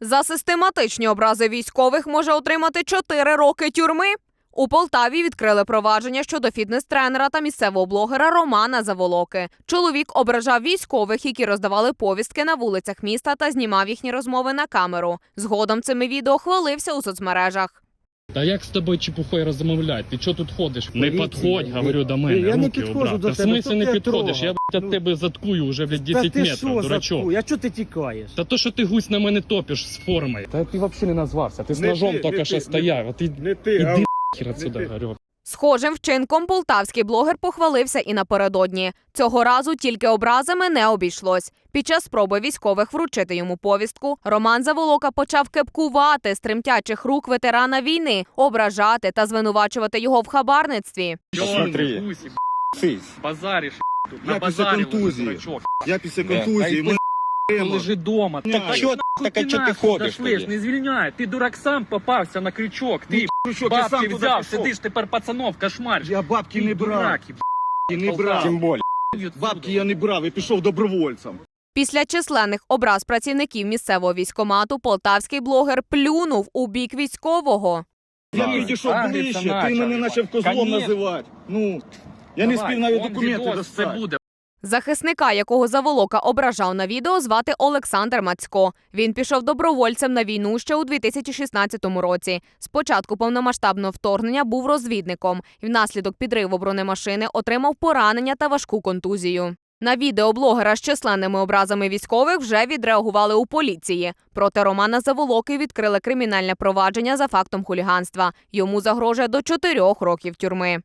За систематичні образи військових може отримати 4 роки тюрми. У Полтаві відкрили провадження щодо фітнес-тренера та місцевого блогера Романа Заволоки. Чоловік ображав військових, які роздавали повістки на вулицях міста та знімав їхні розмови на камеру. Згодом цими відео хвалився у соцмережах. Та як з тобою чепухою розмовляти? Ти чого тут ходиш? Не Поліція, підходь, я- говорю до мене. я не руки підходжу убрав. до Та в тебе, смислі не ти підходиш? Я блядь, Ну. тебе заткую вже блядь, 10 Та ти метрів, що дурачок. заткуй? А чого ти тікаєш? Та то, що ти гусь на мене топиш з формою. Та ти взагалі не назвався. Ти з Не ножом ти, тільки не що ти, стояв. А ти Не ти, іди а хір отсюда, ти. говорю. Схожим вчинком полтавський блогер похвалився і напередодні. Цього разу тільки образами не обійшлось. Під час спроби військових вручити йому повістку, Роман Заволока почав кепкувати з тремтячих рук ветерана війни, ображати та звинувачувати його в хабарництві. Посмотри. базариш. Я після контузії. Я після контузії, ми Лежи дома. Так, а чо- так а чо ти ходиш тоді? Не звільняй. Ти дурак сам попався на крючок. Ти Крючок, я сам бабки туди взяв, пішов. сидиш тепер пацанов, кошмариш. Я бабки Ти не брав. і Не брав. Тим більше. Бабки я не брав, я пішов добровольцем. Після численних образ працівників місцевого військомату полтавський блогер плюнув у бік військового. Я Да. підійшов ближче, ти начав. мене почав козлом Конечно. називати. Ну, я не Давай, спів навіть он документи Це достати. буде. Захисника, якого Заволока ображав на відео, звати Олександр Мацько. Він пішов добровольцем на війну ще у 2016 році. Спочатку повномасштабного вторгнення був розвідником і внаслідок підриву бронемашини отримав поранення та важку контузію. На відео блогера з численними образами військових вже відреагували у поліції. Проти Романа Заволоки відкрили кримінальне провадження за фактом хуліганства. Йому загрожує до чотирьох років тюрми.